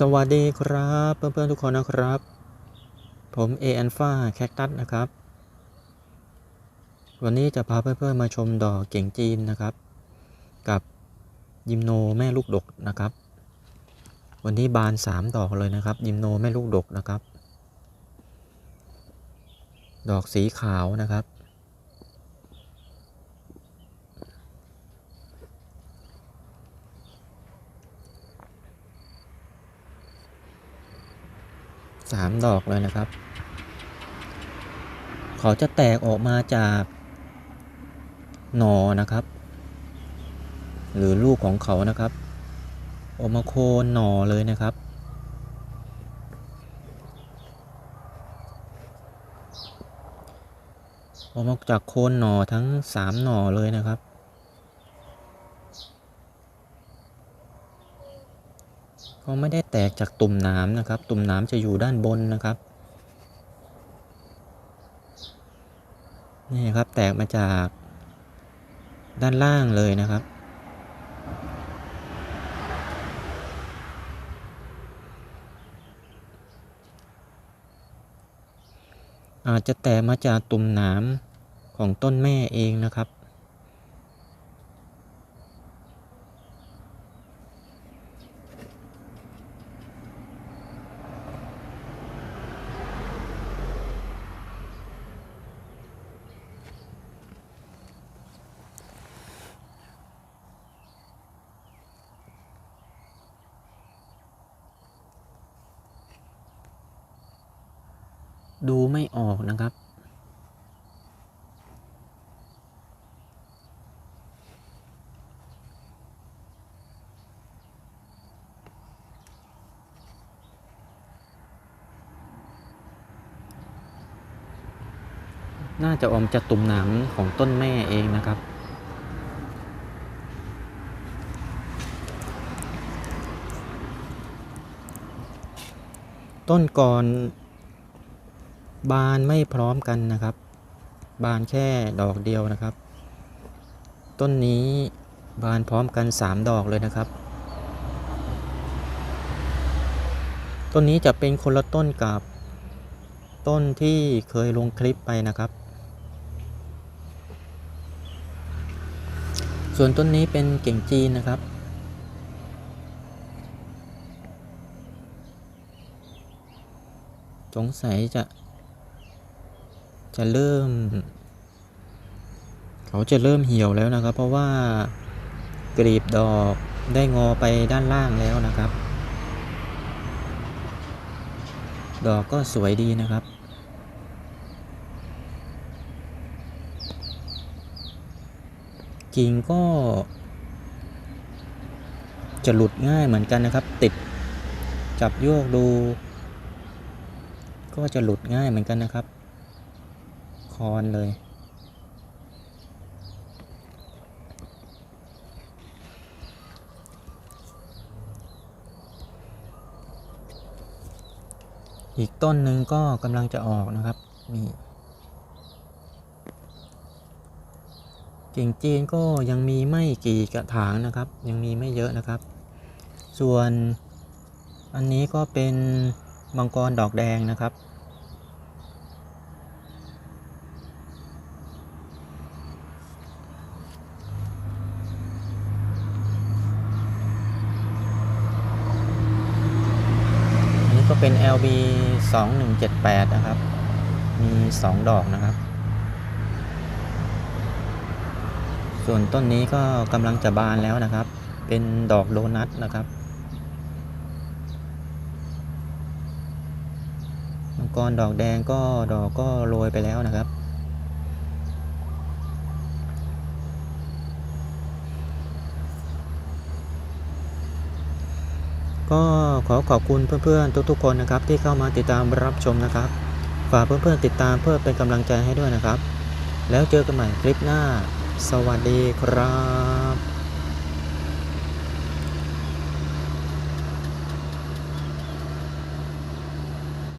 สวัสดีครับเพื่อนๆทุกคนนะครับ ผมเอแอนฟาแคคตัสนะครับ วันนี้จะพาเพื่อนๆมาชมดอกเก่งจีนนะครับ กับยิมโนแม่ลูกดกนะครับ วันนี้บานสามดอกเลยนะครับ ยิมโนแม่ลูกดกนะครับ ดอกสีขาวนะครับ สามดอกเลยนะครับ เขาจะแตกออกมาจากหนอนะครับ หรือลูกของเขานะครับ ออกมาโคนหนอเลยนะครับ ออกมาจากโคนหนอทั้งสามหนอเลยนะครับ ก็ไม่ได้แตกจากตุ่มน้ำนะครับ ตุ่มน้ำจะอยู่ด้านบนนะครับนี่ครับแตกมาจากด้านล่างเลยนะครับ อาจจะแตกมาจากตุ่มน้ำของต้นแม่เองนะครับ ดูไม่ออกนะครับ น่าจะออมจากตุ่มหนามของต้นแม่เองนะครับต้นก่อน บานไม่พร้อมกันนะครับ บานแค่ดอกเดียวนะครับ ต้นนี้บานพร้อมกัน 3 ดอกเลยนะครับ ต้นนี้จะเป็นคนละต้นกับต้นที่เคยลงคลิปไปนะครับ ส่วนต้นนี้เป็นเก่งจีนนะครับสงสัยจะ จะเริ่ม เขาจะเริ่มเหี่ยวแล้วนะครับ เพราะว่ากรีบดอกได้งอไปด้านล่างแล้วนะครับ ดอกก็สวยดีนะครับ กิ่งก็ จะหลุดง่ายเหมือนกันนะครับ ติดจับโยกดู ก็จะหลุดง่ายเหมือนกันนะครับ คอนเลย อีกต้นหนึ่งก็กำลังจะออกนะครับ นี่กิ่งจีนก็ยังมีไม่กี่กระถางนะครับ ยังมีไม่เยอะนะครับ ส่วนอันนี้ก็เป็นมังกรดอกแดงนะครับ อันนี้ก็เป็น LB 2178 นะครับ มี 2 ดอกนะครับ ส่วนต้นนี้ก็กำลังจะบานแล้วนะครับ เป็นดอกโดนัทนะครับมังกรดอกแดงก็ดอกก็โรยไปแล้วนะครับ ก็ขอขอบคุณเพื่อนๆ ทุกๆ คนนะครับ ที่เข้ามาติดตามรับชมนะครับ ฝากเพื่อนๆติดตามเพื่อเป็นกำลังใจให้ด้วยนะครับ แล้วเจอกันใหม่คลิปหน้า สวัสดีครับ